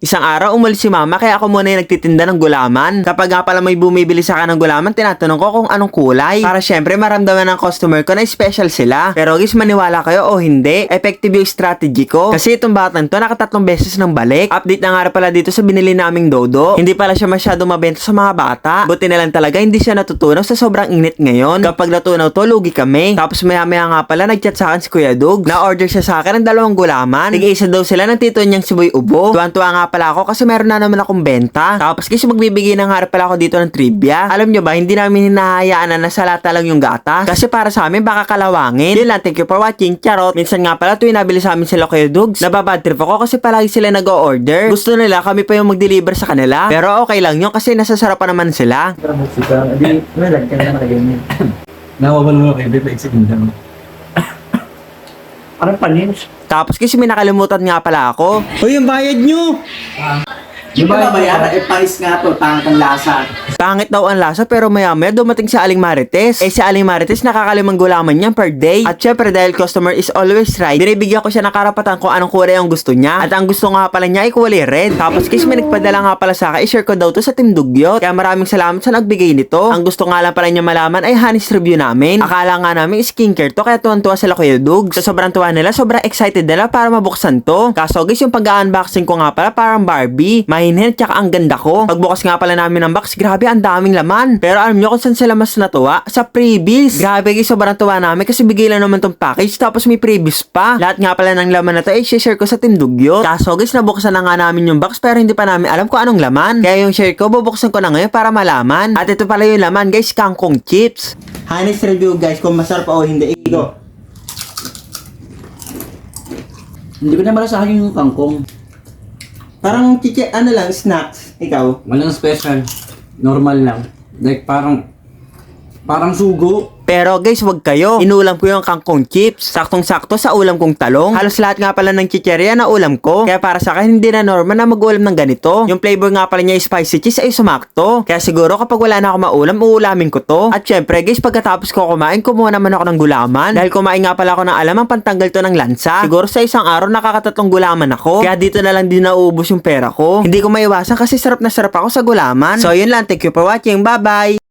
Isang araw umalis si mama kaya ako muna yung nagtitinda ng gulaman. Kapag nga pala may bumibili sa akin ng gulaman, tinatanong ko kung anong kulay. Para syempre maramdaman ng customer ko na special sila. Pero guys, maniwala kayo o hindi, effective yung strategy ko. Kasi itong batang to nakatatlong beses ng balik. Update na nga pala dito sa binili naming dodo. Hindi pala siya masyado mabenta sa mga bata. Buti na lang talaga hindi siya natutunaw sa sobrang init ngayon. Kapag natunaw to, lugi kami. Tapos maya maya nga pala nagchat sa akin si Kuya Dug. Na-order siya sa akin ng dalawang gulaman. Tig-isa daw sila ng tito niyang siboy ubo. Tuwan-tuwa nga pala ako kasi meron na naman akong benta. Tapos kasi magbibigay ng harap pala ako dito ng trivia. Alam nyo ba, hindi namin hinahayaan na nasa lata lang yung gata. Kasi para sa amin, baka kalawangin. Yun lang, thank you for watching. Charot. Minsan nga pala tuwing nabili sa amin sila Kuya Dugs, nababad trip ako kasi palagi sila nag-order. Gusto nila kami pa yung mag-deliver sa kanila. Pero okay lang yun kasi nasasarapan naman sila. Sika, di, nalagyan na nakaganyan. Nawawalo na kayo, di pa isigin Parang panins. Tapos kasi may nakalimutan nga pala ako. Hoy, yung bayad nyo! Di ba nabayaran? Eh, panis nga to, tangat ang lasa. Pangit daw ang lasa pero maya maya dumating si Aling Marites. Eh si Aling Marites nakakalimang gulaman niya per day. At syempre dahil customer is always right, binibigyan ko siya ng karapatan kung anong kulay ang gusto niya. At ang gusto nga pala niya ay kulay red. Tapos kasi may nagpadala nga pala sa akin, i-share ko daw to sa Team Dugyot. Kaya maraming salamat sa nagbigay nito. Ang gusto nga lang pala niya malaman ay Hanis review namin. Akala nga namin skincare to kaya tuwan-tuwa sila Kuya Dug. Sa sobrang tuwa nila, sobrang excited nila para mabuksan to. Kaso guys, yung pag-unboxing ko nga pala parang Barbie. Mahinhin tsaka ang ganda ko. Pagbukas nga pala namin ng box, grabe ang daming laman. Pero alam nyo kung saan sila mas natuwa? Sa freebies. Grabe guys, sobrang tuwa namin kasi bigay lang naman tong package tapos may freebies pa. Lahat nga pala ng laman na to ay share ko sa Team Dugyot. Kaso guys, nabuksan na nga namin yung box pero hindi pa namin alam kung anong laman. Kaya yung share ko, bubuksan ko na ngayon para malaman. At ito pala yung laman guys, kangkong chips. Honest review guys, kung masarap o hindi. Iko. Hindi ko na malasahan yung kangkong. Parang chiche, ano lang, snacks. Ikaw? Walang special. Normal lang. Like parang, parang sugo. Pero guys, wag kayo. Inulam ko yung kangkong chips. Saktong-sakto sa ulam kong talong. Halos lahat nga pala ng chicheria na ulam ko. Kaya para sa akin, hindi na normal na mag-ulam ng ganito. Yung flavor nga pala niya yung spicy cheese ay sumakto. Kaya siguro kapag wala na ako maulam, uulamin ko to. At syempre guys, pagkatapos ko kumain, kumuha naman ako ng gulaman. Dahil kumain nga pala ako ng alam ang pantanggal to ng lansa. Siguro sa isang araw nakakatatlong gulaman ako. Kaya dito na lang din nauubos yung pera ko. Hindi ko maiwasan kasi sarap na sarap ako sa gulaman. So yun lang, thank you for watching. Bye-bye!